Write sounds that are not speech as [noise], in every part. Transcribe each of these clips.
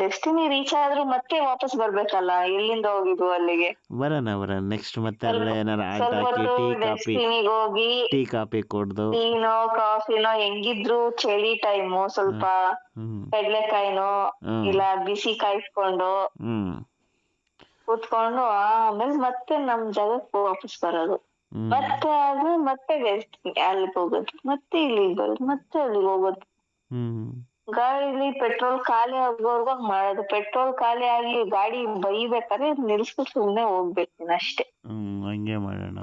Destiny reach ಆದ್ರೂ ಮತ್ತೆ ವಾಪಸ್ ಬರ್ಬೇಕಲ್ಲ? ಎಲ್ಲಿಂದ ಹೋಗಿದ್ವು ಅಲ್ಲಿಗೆ? ಬರೋಣ ಬರೋಣ. ನೆಕ್ಸ್ಟ್ ಮತ್ತೆ ಅಲ್ಲೇ ಏನಾರ ಆಟ ಹಾಕಿ ಟೀ ಕಾಫಿ ಡೆಸ್ಟಿನಿಗೆ ಹೋಗಿ. ಟೀ ಕಾಫಿ ಕುಡ್ದು. ಟೀನೋ ಕಾಫಿನೋ ಹೆಂಗಿದ್ರು ಚಳಿ ಟೈಮು ಸ್ವಲ್ಪ ಹ್ಮ್ ಕಡ್ಲೆಕಾಯಿನೋ ಹ್ಮ್. ಇಲ್ಲ ಬಿಸಿ ಕಾಯಿಸ್ಕೊಂಡು ಹ್ಮ್. ಕೂತ್ಕೊಂಡು ಆಮೇಲೆ ಮತ್ತೆ ನಮ್ ಜಾಗಕ್ಕೆ ವಾಪಸ್ ಬರೋದು. ಹ್ಮ್. ಮತ್ತೆ ಅದು ಮತ್ತೆ ಡೆಸ್ಟಿನಿ ಅಲ್ಲಿಗೆ ಹೋಗೋದು. ಮತ್ತೆ ಇಲ್ಲಿಗೆ ಬರೋದು. ಮತ್ತೆ ಅಲ್ಲಿಗೆ ಹೋಗೋದು. ಹ್ಮ್. ಗಾಡಿಲಿ ಪೆಟ್ರೋಲ್ ಖಾಲಿ ಆಗೋವರೆಗೂ ಹಂಗ್ ಮಾಡೋದು. ಪೆಟ್ರೋಲ್ ಖಾಲಿ ಆಗಿ ಗಾಡಿ ಬೈಬೇಕಾದ್ರೆ ನಿಲ್ಸ್ಕೊ ಸುಮ್ನೆ ಹೋಗ್ಬೇಕು ನೀನ್ ಅಷ್ಟೇ. ಹ್ಮ್ ಹಂಗೆ ಮಾಡೋಣ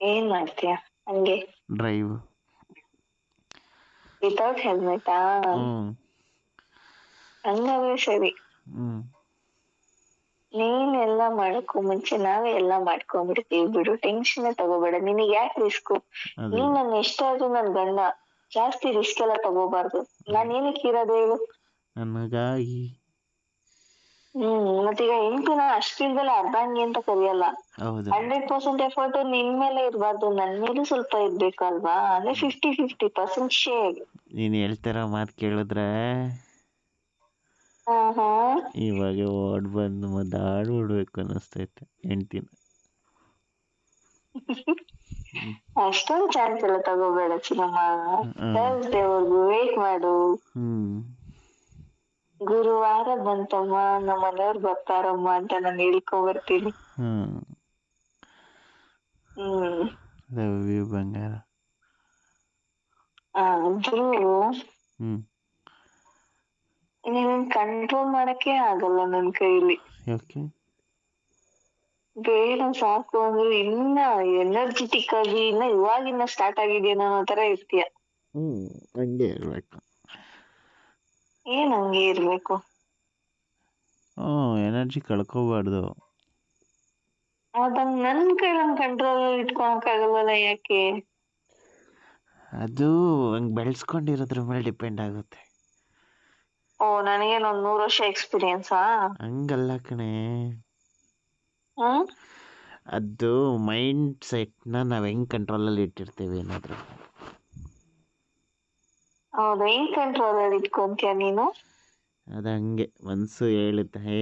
ಏನ್ ಮಾಡ್ತೀಯ? ಹಂಗೆ? ಡ್ರೈವ್ ವಿತೌಟ್ ಹೆಲ್ಮೆಟಾ ಹಂಗಾದ್ರೆ ಸರಿ. ನೀನ್ ಎಲ್ಲ ಮಾಡಕ್ಕೂ ಮುಂಚೆ ನಾವೇ ಎಲ್ಲ ಮಾಡ್ಕೊಂಡ್ಬಿಡ್ತೀವಿ ಬಿಡು. ಟೆನ್ಷನ್ ತಗೋಬೇಡ. ನಿನಗೆ ಯಾಕೆ ರಿಸ್ಕು ನೀನ್ ನನ್ ಎಷ್ಟಾದ್ರೂ ನನ್ ಗಂಡ ಜಾಸ್ತಿ ರಿಸ್ಕ್ ಎಲ್ಲ ತಗೋಬಾರ್ದು. ನಾನ್ ಏನಕ್ಕೆ ಇರೋದು ಹೇಳು? ನನಗಾಗಿ ಹ್ಮ್ ಮತ್ತೀಗ ಹೆಂಡ್ತಿನ ಅಷ್ಟಿಂದಲೇ ಅರ್ಧಂಗಿ ಅಂತ ಕರಿಯಲ್ಲ. ಹೌದು. ಹಂಡ್ರೆಡ್ ಪರ್ಸೆಂಟ್ ಎಫರ್ಟ್ ನಿನ್ ಮೇಲೆ ಇರಬಾರ್ದು ನನ್ ಮೇಲೂ ಸ್ವಲ್ಪ ಇರ್ಬೇಕು ಅಲ್ವಾ ಅಂದ್ರೆ ಫಿಫ್ಟಿ ಫಿಫ್ಟಿ ಪರ್ಸೆಂಟ್ ಶೇರ್ ನೀನ್ ಹೇಳ್ತಾರ ಮಾತ್ ಕೇಳಿದ್ರೆ ಹಾ ಹಾ. ಇವಾಗ ಓಡ್ ಬಂದು ಮುದ್ದಾಡ್ಬಿಡ್ಬೇಕು ಅನ್ನಿಸ್ತೈತೆ ಹೆಂಡ್ತಿನ. [laughs] ಅಷ್ಟೊಂದ್ ಚಾನ್ಸ್ ಎಲ್ಲ ತಗೋಬೇಡ ಚಿನ್ನಮ್ಮ. ಹ್ಮ್. ಥರ್ಸ್ಡೇವರೆಗೂ ವೇಟ್ ಮಾಡು. ಗುರುವಾರ ಬಂತಮ್ಮ ನಮ್ಮ ಮನೆಯವ್ರು ಬರ್ತಾರಮ್ಮ ಅಂತ ನಾನು ಹೇಳ್ಕೊ ಬರ್ತೀನಿ ಲವ್ ಯು ಬಂಗಾರ. ಆದ್ರೂ ಹ್ಮ್. ನೀನ್ ಕಂಟ್ರೋಲ್ ಮಾಡಕ್ಕೆ ಆಗಲ್ಲ ನನ್ನ ಕೈಲಿ. ಯಾಕೆ? ಬೇಡ ಸಾಕು ಅಂದ್ರೆ ಇನ್ನ ಎನರ್ಜೆಟಿಕ್ ಆಗಿ ಇನ್ನ ಇವಾಗಿನ್ನ ಸ್ಟಾರ್ಟ್ ಆಗಿದೆಯೇನೋ ಅನ್ನೋ ತರ ಇರ್ತೀಯ. ಹ್ಮ್ ಹಂಗೆ ಇರ್ಬೇಕು. ಏನ್ ಹಂಗೆ ಇರ್ಬೇಕು? ಹ್ಮ್ ಎನರ್ಜಿ ಕಳ್ಕೊಬಾರ್ದು. ಅದಂಗ್ ನನ್ ಕೈಲಂಗ್ ಕಂಟ್ರೋಲ್ ಇಟ್ಕೊಳಕ್ ಆಗಲ್ಲ ಯಾಕೆ? ಅದು ಹಂಗ್ ಬೆಳೆಸ್ಕೊಂಡಿರೋದ್ರ ಮೇಲೆ ಡಿಪೆಂಡ್ ಆಗುತ್ತೆ. ಓ ನನಗೇನ್ ಒಂದು ನೂರ್ ವರ್ಷ ಎಕ್ಸ್ಪೀರಿಯನ್ಸಾ ಹಂಗಲ್ಲ ಕಣೆ. ಅದು ಮೈಂಡ್ ಸೆಟ್ನ ನಾವು ಹೆಂಗೆ ಕಂಟ್ರೋಲಲ್ಲಿ ಇಟ್ಟಿರ್ತೀವಿ ಏನಾದರೂ ಹೌದಾ ಹೆಂಗ್ ಕಂಟ್ರೋಲ್ ಅಲ್ಲಿ ಇಟ್ಕೊಂತೀಯ ನೀನು? ಅದು ಹಂಗೆ ಮನಸ್ಸು ಹೇಳುತ್ತೆ ಹೇ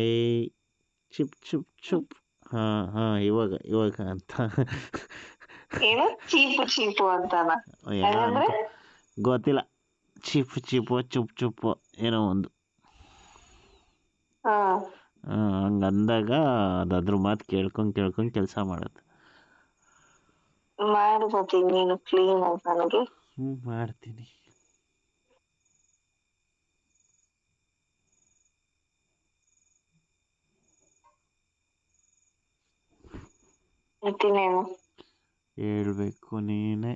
ಚುಪ್ ಚುಪ್ ಚುಪ್ ಹಾ ಹಾ ಇವಾಗ ಇವಾಗ ಅಂತ. ಏನು ಚೀಪು ಚೀಪು ಅಂತಾನ. ಏನೋ ಹಂಗಂದ್ರೆ? ಗೊತ್ತಿಲ್ಲ. ಚಿಪ್ ಚಿಪ್ಪು ಚುಪ್ ಚುಪ್ಪು ಏನೋ ಒಂದು. ಹಾ. ಹಂಗೆ ಅಂದಾಗ ಅದು ಅದ್ರ ಮಾತು ಕೇಳ್ಕೊಂಡು ಕೇಳ್ಕೊಂಡು ಕೆಲಸ ಮಾಡುತ್ತೆ. ಮಾಡ್ಬೋದಿ ನೀನು ಕ್ಲೀನ್ ಆಗಿ ನನಗೆ. ಹ್ಞೂ ಮಾಡ್ತೀನಿ. ಮತ್ತಿನ್ನೇನು? ಹೇಳ್ಬೇಕು ನೀನೇ.